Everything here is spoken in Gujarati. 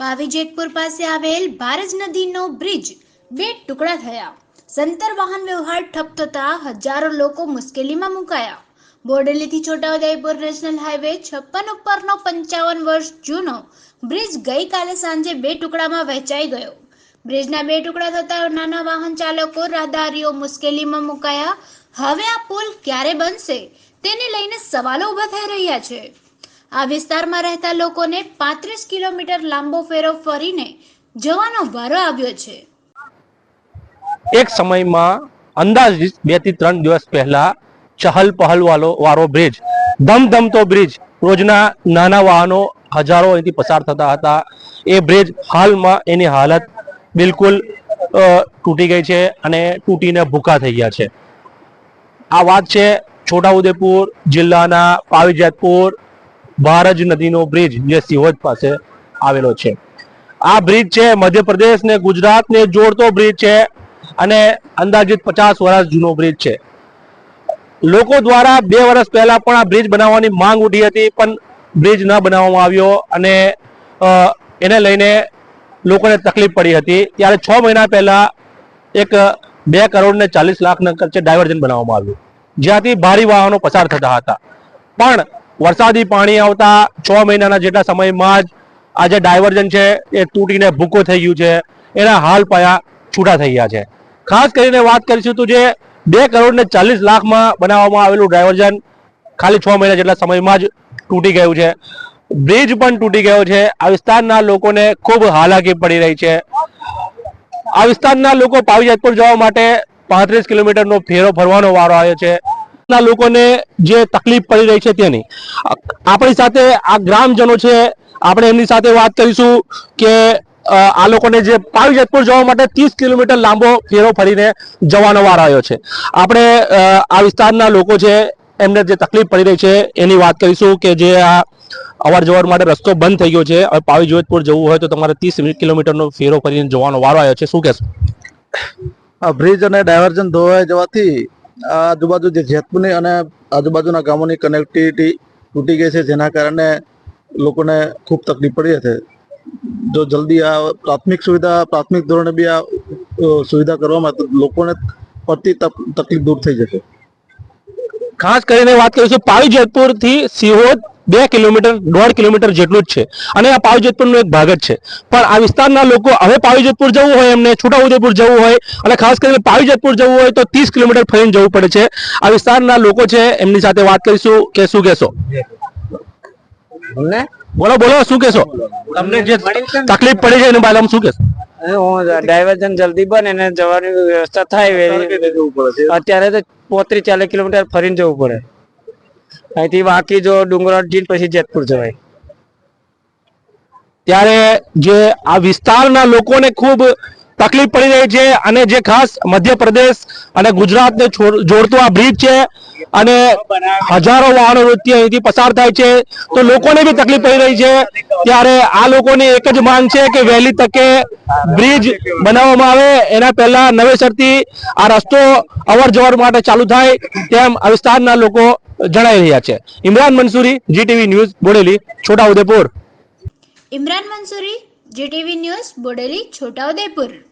પાવી જેતપુર પાસે આવેલ ભારજ નદીનો બ્રિજ બે ટુકડા થયા. સંતર વાહન વ્યવહાર ઠપ થતા હજારો લોકો મુશ્કેલીમાં મુકાયા. બોડેલીથી છોટાઉદેપુર નેશનલ હાઈવે છપ્પન ઉપરનો પંચાવન વર્ષ જૂનો બ્રિજ ગઈકાલે સાંજે બે ટુકડામાં વહેંચાઈ ગયો. બ્રિજના બે ટુકડા થતા નાના વાહન ચાલકો રાહદારીઓ મુશ્કેલીમાં મુકાયા. હવે આ પુલ ક્યારે બનશે તેને લઈને સવાલો ઊભા થઈ રહ્યા છે. આ વિસ્તારમાં રહેતા લોકોને પાંત્રીસ કિલોમીટર લાંબો ફેરો ફરીને જવાનો વારો આવ્યો છે. એક સમયમાં અંદાજિત બેથી ત્રણ દિવસ પહેલા ચહલ પહલ વાળો વાળો બ્રિજ, ધમધમતો બ્રિજ, રોજના નાના વાહનો હજારો અહીંથી પસાર થતા હતા. એ બ્રિજ હાલમાં એની હાલત બિલકુલ તૂટી ગઈ છે અને તૂટીને ભૂકા થઈ ગયા છે. આ વાત છે છોટાઉદેપુર જિલ્લાના પાવી જેતપુર ભારજ નદીનો બ્રિજ જે સિહોજ પાસે આવેલો છે. આ બ્રિજ છે મધ્યપ્રદેશ ને ગુજરાતને જોડતો બ્રિજ છે અને અંદાજિત પચાસ વર્ષ જૂનો બ્રિજ છે. લોકો દ્વારા બે વર્ષ પહેલા પણ આ બ્રિજ બનાવવાની માંગ ઉઠી હતી, પણ બ્રિજ ન બનાવવામાં આવ્યો અને એને લઈને લોકોને તકલીફ પડી હતી. ત્યારે છ મહિના પહેલા એક બે કરોડ ને ચાલીસ લાખના ખર્ચે ડાયવર્ઝન બનાવવામાં આવ્યું. જ્યાંથી ભારે વાહનો પસાર થતા હતા. પણ વરસાદી પાણી આવતા છ મહિનાના જેટલા સમયમાં જ આ જે ડાયવર્ઝન છે, એ તૂટીને ભૂકો થઈ ગયું છે. એના હાલ પાયા છૂટા થઈ ગયા છે. ખાસ કરીને વાત કરીશું તો જે બે કરોડ ને ચાલીસ લાખમાં બનાવવામાં આવેલું ડાયવર્ઝન ખાલી છ મહિના જેટલા સમયમાં જ તૂટી ગયું છે. બ્રિજ પણ તૂટી ગયો છે. આ વિસ્તારના લોકોને ખૂબ હાલાકી પડી રહી છે. આ વિસ્તારના લોકો પાવી જેતપુર જવા માટે પાંત્રીસ કિલોમીટરનો ફેરો ફરવાનો વારો આવ્યો છે. ના લોકોને જે તકલીફ પડી રહી છે તેની. આપણી સાથે આ ગ્રામજનો છે, આપણે એમની સાથે વાત કરીશું કે આ લોકોને જે પાવી જેતપુર જવા માટે ત્રીસ કિલોમીટર લાંબો ફેરો ફરીને જવાનો વાર આવ્યો છે. આપણે આ વિસ્તારના લોકો છે, એમને જે તકલીફ પડી રહી છે એની વાત કરીશું કે જે આ અવાર જવર માટે રસ્તો બંધ થઈ ગયો છે. હવે પાવી જોધપુર જવું હોય તો તમારે ત્રીસ કિલોમીટરનો ફેરો કરીને જવાનો વારો આવ્યો છે. શું કહેશો? આ બ્રિજ અને ડાયવર્ઝન ધોવાઈ જવાથી આજુબાજુ જે જેતપુરની અને આજુબાજુના ગામોની કનેક્ટિવિટી તૂટી ગઈ છે, જેના કારણે લોકોને ખૂબ તકલીફ પડી હતી જો જલ્દી આ પ્રાથમિક સુવિધા, પ્રાથમિક ધોરણે બી આ સુવિધા કરવામાં તો લોકોને પડતી તક- તકલીફ દૂર થઈ જશે. ખાસ કરીને વાત કરીશું પાવી જેતપુરથી સિહોદ બે કિલોમીટર દોઢ કિલોમીટર જેટલું જ છે. અને આ પાવી એક ભાગ જ છે. પણ આ વિસ્તારના લોકો હવે પાવીજતપુર જવું હોય એમને છોટાઉદેપુર જવું હોય અને ખાસ કરીને પાવીજતપુર જવું હોય તો ત્રીસ કિલોમીટર ફરીને જવું પડે છે. આ વિસ્તારના લોકો છે એમની સાથે વાત કરીશું. કે શું કહેશો? બોલો. બોલો શું કહેશો? તમને જે તકલીફ પડી છે એના બાદ શું કહેશો? હું ડાયવર્ઝન જલ્દી બને ને જવાની વ્યવસ્થા થાય અત્યારે તો પોત્રીસ ચાલીસ કિલોમીટર ફરીને જવું પડે. અહીંથી વાકી જો ડુંગરા જઈને પછી જેતપુર જવાય. ત્યારે જે આ વિસ્તારના લોકોને ખૂબ તકલીફ પડી રહી છે અને જે ખાસ મધ્યપ્રદેશ અને ગુજરાતને જોડતો આ બ્રિજ છે અને હજારો વાહનો વૃત્તિ અહીંથી પસાર થાય છે, તો લોકોને બી તકલીફ પડી રહી છે. ત્યારે આ લોકોની એક જ માંગ છે કે વહેલી તકે બ્રિજ બનાવવામાં આવે. એના પહેલા નવેસરથી આ રસ્તો અવર જવર માટે ચાલુ થાય. તેમ આ વિસ્તારના લોકો જણાવી રહ્યા છે. Imran Mansuri GTV news, Bodeli, Chhotaudepur. Imran Mansuri GTV news, Bodeli, Chhotaudepur.